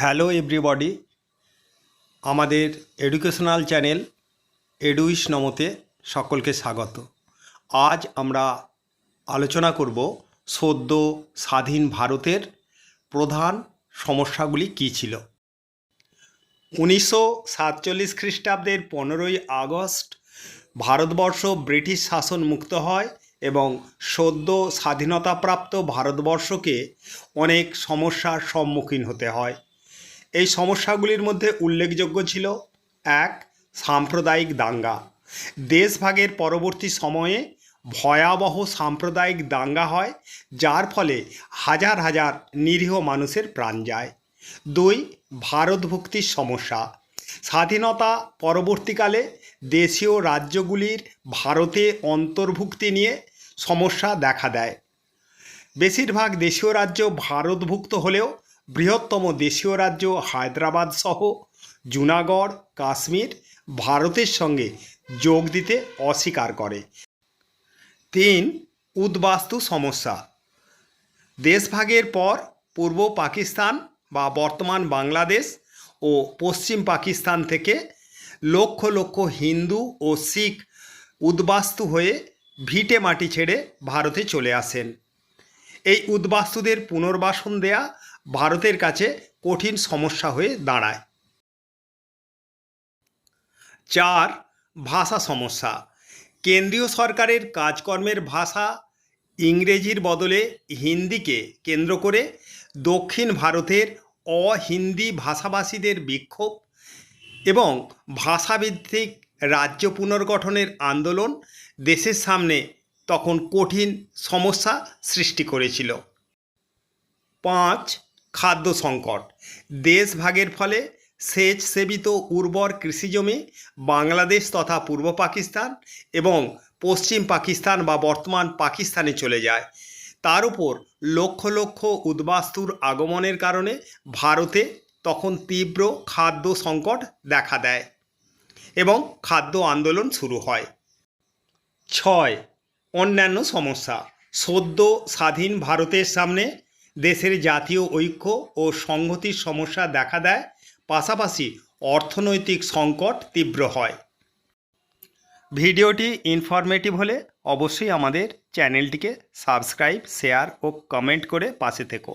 Hello everybody, আমাদের educational channel এডুইশ নমতে সকলকে স্বাগত। আজ আমরা আলোচনা করব সদ্য স্বাধীন ভারতের প্রধান সমস্যাগুলি কী ছিল। উনিশশো সাতচল্লিশ খ্রিস্টাব্দের পনেরোই আগস্ট ভারতবর্ষ ব্রিটিশ শাসন মুক্ত হয় এবং সদ্য স্বাধীনতাপ্রাপ্ত ভারতবর্ষকে অনেক সমস্যার সম্মুখীন হতে হয়। এই সমস্যাগুলির মধ্যে উল্লেখযোগ্য ছিল, এক, সাম্প্রদায়িক দাঙ্গা। দেশভাগের পরবর্তী সময়ে ভয়াবহ সাম্প্রদায়িক দাঙ্গা হয়, যার ফলে হাজার হাজার নিরীহ মানুষের প্রাণ যায়। দুই, ভারতভুক্তির সমস্যা। স্বাধীনতা পরবর্তীকালে দেশীয় রাজ্যগুলির ভারতে অন্তর্ভুক্তি নিয়ে সমস্যা দেখা দেয়। বেশিরভাগ দেশীয় রাজ্য ভারতভুক্ত হলেও বৃহত্তম দেশীয় রাজ্য হায়দ্রাবাদ সহ জুনাগড়, কাশ্মীর ভারতের সঙ্গে যোগ দিতে অস্বীকার করে। তিন, উদ্বাস্তু সমস্যা। দেশভাগের পর পূর্ব পাকিস্তান বা বর্তমান বাংলাদেশ ও পশ্চিম পাকিস্তান থেকে লক্ষ লক্ষ হিন্দু ও শিখ উদ্বাস্তু হয়ে ভিটে মাটি ছেড়ে ভারতে চলে আসেন। এই উদ্বাস্তুদের পুনর্বাসন দেয়া ভারতের কাছে কঠিন সমস্যা হয়ে দাঁড়ায়। চার, ভাষা সমস্যা। কেন্দ্রীয় সরকারের কাজকর্মের ভাষা ইংরেজির বদলে হিন্দিকে কেন্দ্র করে দক্ষিণ ভারতের অহিন্দি ভাষাভাষীদের বিক্ষোভ এবং ভাষাভিত্তিক রাজ্য পুনর্গঠনের আন্দোলন দেশের সামনে তখন কঠিন সমস্যা সৃষ্টি করেছিল। পাঁচ খাদ্য সংকট। দেশ ভাগের ফলে সেচ সেবিত উর্বর কৃষিজমি বাংলাদেশ তথা পূর্ব পাকিস্তান এবং পশ্চিম পাকিস্তান বা বর্তমান পাকিস্তানে চলে যায়। তার উপর লক্ষ লক্ষ উদ্বাস্তুর আগমনের কারণে ভারতে তখন তীব্র খাদ্য সংকট দেখা দেয় এবং খাদ্য আন্দোলন শুরু হয়। ছয়, অন্যান্য সমস্যা। সদ্য স্বাধীন ভারতের সামনে দেশের জাতীয় ঐক্য ও সংহতির সমস্যা দেখা দেয়, পাশাপাশি অর্থনৈতিক সংকট তীব্র হয়। ভিডিওটি ইনফরমেটিভ হলে অবশ্যই আমাদের চ্যানেলটিকে সাবস্ক্রাইব শেয়ার ও কমেন্ট করে পাশে থেকো।